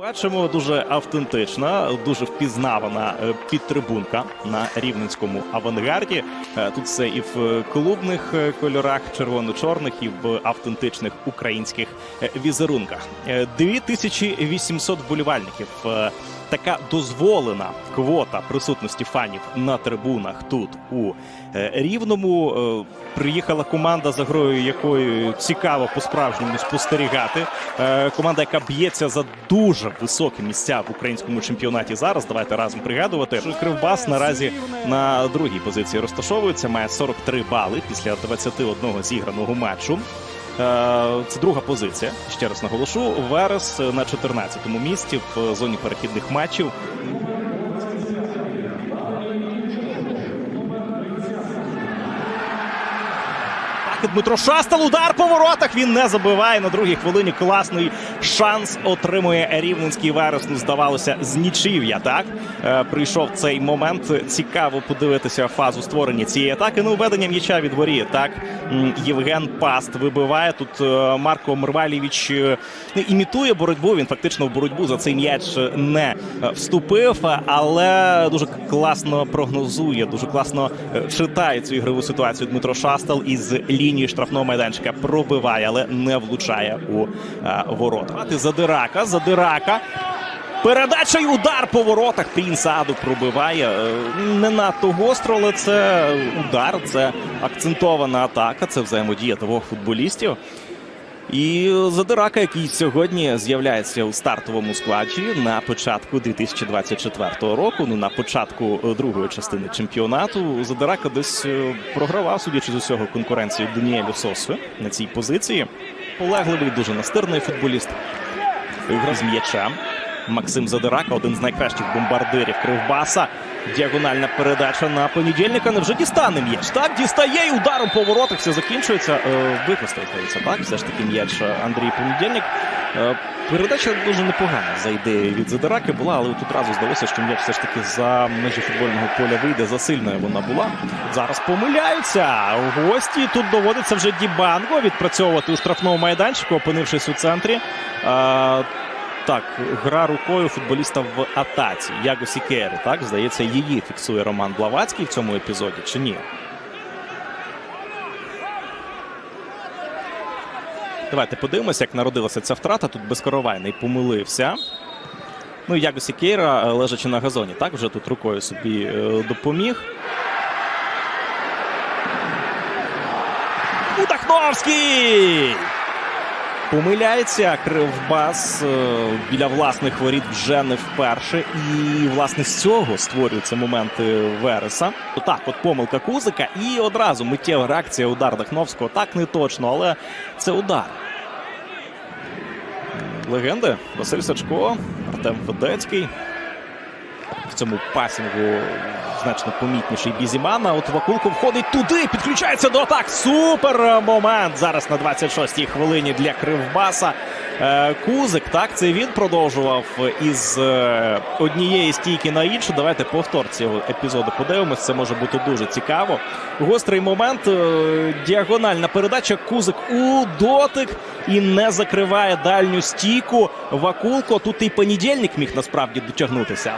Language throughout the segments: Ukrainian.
Бачимо дуже автентична, дуже впізнавана е, підтрибунка на рівненському авангарді. Е, Тут все і в клубних е, кольорах червоно-чорних, і в автентичних українських візерунках. Е, 2800 вболівальників. Така дозволена квота присутності фанів на трибунах тут у е, Рівному. Е, Приїхала команда, за грою якої цікаво по-справжньому спостерігати. Е, Команда, яка б'ється за дуже високі місця в українському чемпіонаті зараз. Давайте разом пригадувати. Кривбас наразі на другій позиції розташовується. Має 43 бали після 21 зіграного матчу. Е, Це друга позиція. Ще раз наголошу. Верес на 14-му місці в зоні перехідних матчів. Дмитро Шастал. Удар по воротах. Він не забиває на другій хвилині. Класний шанс отримує рівненський верес. Ну, здавалося, з нічів'я. Так Е, прийшов цей момент. Цікаво подивитися фазу створення цієї атаки. Ну, введення м'яча від воріт. Так Євген Паст вибиває тут. е, Марко Мервалєвич е, ну, імітує боротьбу. Він фактично в боротьбу за цей м'яч не вступив, але дуже класно прогнозує, дуже класно читає цю ігрову ситуацію. Дмитро Шастал із лінії штрафного майданчика пробиває, але не влучає у е, ворота. Задирака, Задирака. Передача й удар по воротах. Пінсаду пробиває. Е, Не надто гостро, але це удар, це акцентована атака, це взаємодія двох футболістів. І Задирака, який сьогодні з'являється у стартовому складі на початку 2024 року. Ну на початку е, другої частини чемпіонату. Задирака десь е, програвав, судячи з усього, конкуренцію Даніелю Сосу на цій позиції. Полегливий, дуже настирний футболіст. Гра з м'ячем. Максим Задирака, один з найкращих бомбардирів Кривбаса. Діагональна передача на понедільника. Невже дістане м'яч? Так, дістає і ударом по воротах все закінчується. Е, Використав, здається, так. Все ж таки м'яч е, Андрій Понедільник. Е, Передача дуже непогана за ідеєю від Задираки була, але тут одразу здалося, що м'яч все ж таки за межі футбольного поля вийде. Засильною вона була. Зараз помиляються. Гості тут доводиться вже Дібанго відпрацьовувати у штрафному майданчику, опинившись у центрі. Так, гра рукою футболіста в атаці. Яго Сікери, так, здається, її фіксує Роман Блавацький в цьому епізоді, чи ні? Давайте подивимося, як народилася ця втрата. Тут безкоровайний помилився. Ну, Яго Сікейра, е, лежачи на газоні, так, вже тут рукою собі е, допоміг. Удахновський! Помиляється Кривбас е, біля власних воріт вже не вперше. І, власне, з цього створюються моменти Вереса. Так, от помилка Кузика, і одразу миттєва реакція удар Дахновського. Так не точно, але це удар. Легенди Василь Сачко, Артем Федецький. В цьому пасінгу значно помітніший Бізімана. От Вакулко входить туди, підключається до атак. Супер момент зараз на 26-й хвилині для Кривбаса. Е, Кузик, так, це він продовжував із е, однієї стійки на іншу. Давайте повтор цього епізоду подивимось. Це може бути дуже цікаво. Гострий момент. е, Діагональна передача. Кузик у дотик і не закриває дальню стійку. Вакулко. Тут і понедільник міг насправді дотягнутися.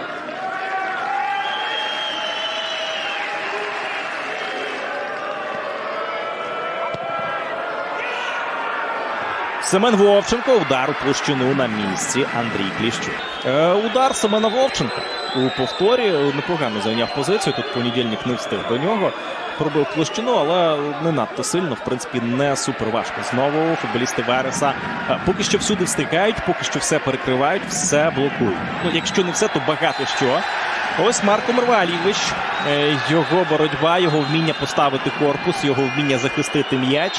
Семен Вовченко. Удар у площину на місці. Андрій Кліщук. Е, удар Семена Вовченка у повторі непогано зайняв позицію. Тут понедільник не встиг до нього. Пробив площину, але не надто сильно. В принципі, не супер важко. Знову футболісти Вереса е, поки що всюди встигають, поки що все перекривають, все блокують. Ну, якщо не все, то багато що. Ось Марко Мервалійович. Е, Його боротьба, його вміння поставити корпус, його вміння захистити м'яч.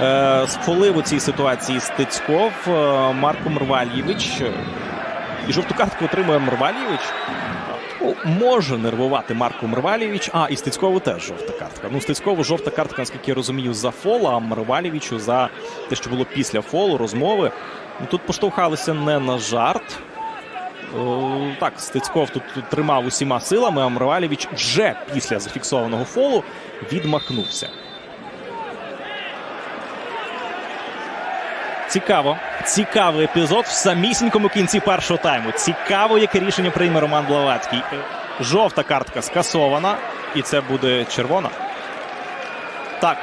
Е, Сфолив у цій ситуації Стецьков. Е, Марко Мервалійович. е, І жовту картку отримує Мервалійович. Ну, може нервувати Марко Мервалєвич. А, і Стецькову теж жовта картка. Ну, Стецькову жовта картка, наскільки я розумію, за фол, а Мервалєвичу за те, що було після фолу, розмови. Ну, тут поштовхалися не на жарт. Так, Стецьков тут тримав усіма силами, а Мервалєвич вже після зафіксованого фолу відмахнувся. Цікаво. Цікавий епізод в самісінькому кінці першого тайму. Цікаво, яке рішення прийме Роман Блаватський. Е, Жовта картка скасована, і це буде червона. Так.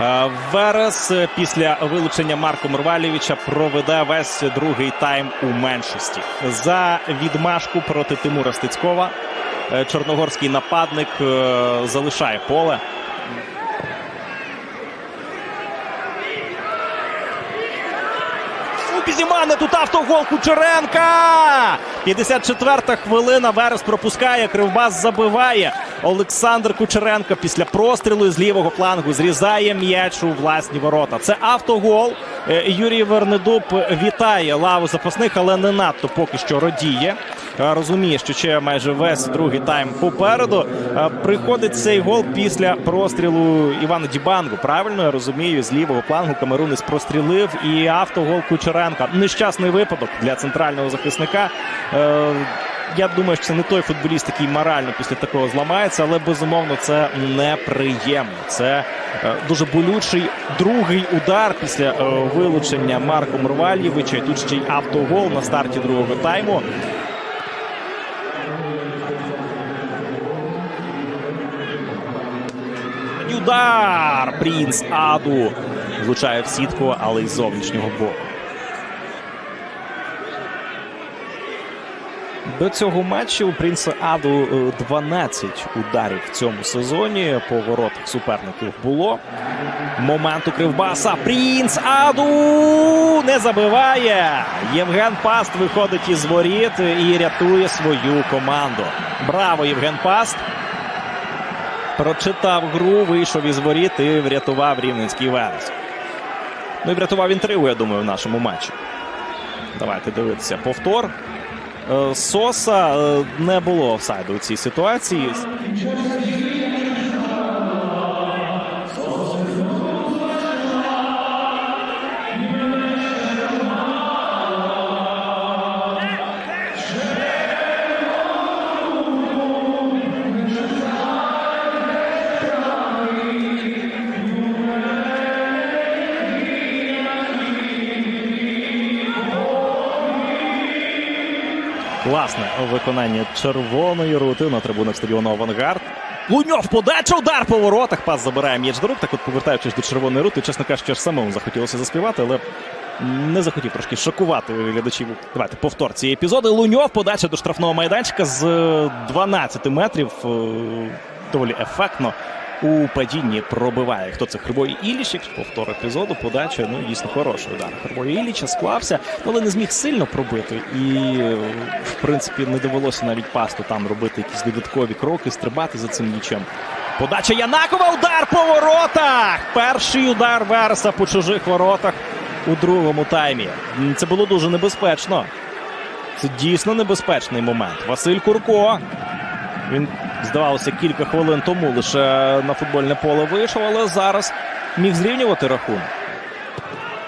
Е, Верес е, після вилучення Марко Мурвалєвича проведе весь другий тайм у меншості. За відмашку проти Тимура Стецькова чорногорський нападник залишає поле. У тут автогол Кучеренка. 54-та хвилина. Верес пропускає. Кривбас забиває. Олександр Кучеренко після прострілу з лівого флангу зрізає м'яч у власні ворота. Це автогол. Е, Юрій Вернедуб вітає лаву запасних, але не надто поки що радіє. Розуміє, що ще майже весь другий тайм попереду. Приходить цей гол після прострілу Івана Дібангу. Правильно я розумію, з лівого флангу Камерунець прострілив і автогол Кучеренка. Нещасний випадок для центрального захисника. Е, Я думаю, що це не той футболіст, який морально після такого зламається, але безумовно це неприємно. Це е, дуже болючий другий удар після е, вилучення Марко Мурвальєвича. Тут ще й автогол на старті другого тайму. Удар! Принц Аду влучає в сітку, але й з зовнішнього боку. До цього матчу у Принца Аду е, 12 ударів в цьому сезоні. По воротах суперників було. Момент у Кривбаса. Принц Аду не забиває. Євген Паст виходить із воріт і рятує свою команду. Браво, Євген Паст! Прочитав гру, вийшов із воріт і врятував рівненський Верес. Ну і врятував інтригу, я думаю, в нашому матчі. Давайте дивитися повтор. Е, Соса е, не було офсайду у цій ситуації. Класне виконання червоної рути на трибунах стадіону Авангард. Луньов подача, удар по воротах. Пас забирає м'яч до рук. Так от повертаючись до червоної рути, чесно кажучи, аж самому захотілося заспівати, але не захотів трошки шокувати глядачів. Давайте повтор цієї епізоди. Луньов подача до штрафного майданчика з е, 12 метрів. е, Доволі ефектно. У падінні пробиває. Хто це Хрибой Ілічик? Повтор епізоду, подача. Ну, дійсно хороший удар. Хрибой Іліча склався, але не зміг сильно пробити. І, в принципі, не довелося навіть пасту там робити якісь додаткові кроки, стрибати за цим нічим. Подача Янакова, удар по воротах! Перший удар Вереса по чужих воротах у другому таймі. Це було дуже небезпечно. Це дійсно небезпечний момент. Василь Курко. Він, здавалося, кілька хвилин тому лише на футбольне поле вийшов, але зараз міг зрівнювати рахунок.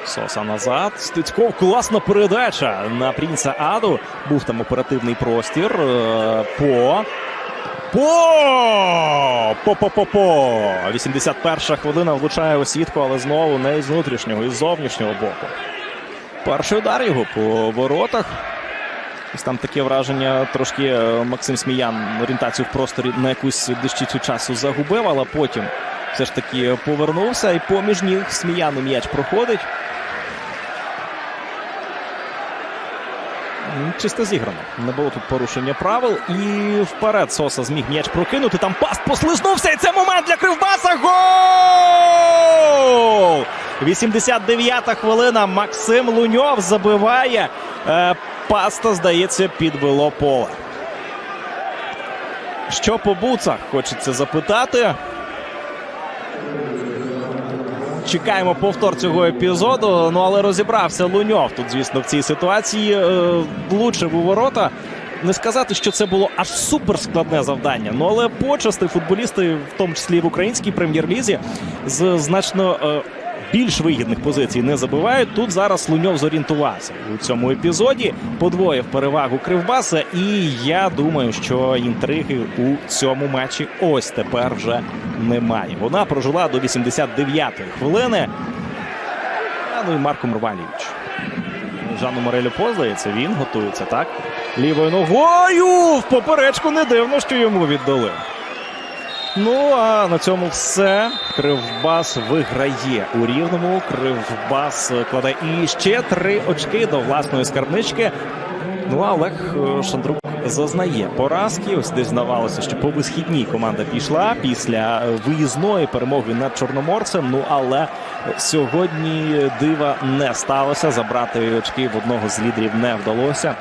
Соса назад. Стецьков класна передача на Принца Аду. Був там оперативний простір. Е, По. По! По-по-по-по! 81 хвилина влучає у сітку, але знову не із внутрішнього, із зовнішнього боку. Перший удар його по воротах. Ось там таке враження трошки е, Максим Сміян орієнтацію в просторі на якусь дещицю часу загубив, але потім все ж таки повернувся і поміж ніг Сміяну м'яч проходить. Чисто зіграно. Не було тут порушення правил. І вперед Соса зміг м'яч прокинути. Там паст послизнувся. І це момент для Кривбаса. Гол! 89-та хвилина. Максим Луньов забиває. Паста, здається, підвело поле. Що по буцах? Хочеться запитати. Чекаємо повтор цього епізоду. Ну але розібрався Луньов. Тут, звісно, в цій ситуації е, влучив у ворота. Не сказати, що це було аж суперскладне завдання. Ну але почасти футболісти, в тому числі і в українській прем'єр-лізі, з значно е, більш вигідних позицій не забивають. Тут зараз Луньов зорієнтувався у цьому епізоді. Подвоїв перевагу Кривбаса. І я думаю, що інтриги у цьому матчі ось тепер вже немає. Вона прожила до 89-ї хвилини. Ну і Марко Мрвалівич. Жанну Морелю поздається, він готується, так? Лівою ногою в поперечку не дивно, що йому віддали. Ну а на цьому все. Кривбас виграє у рівному. Кривбас кладе і ще три очки до власної скарбнички. Ну а Олег е, Шандрук зазнає поразки. Ось десь здавалося, що по висхідній команда пішла після е, виїзної перемоги над Чорноморцем. Ну але сьогодні дива не сталося. Забрати очки в одного з лідерів не вдалося.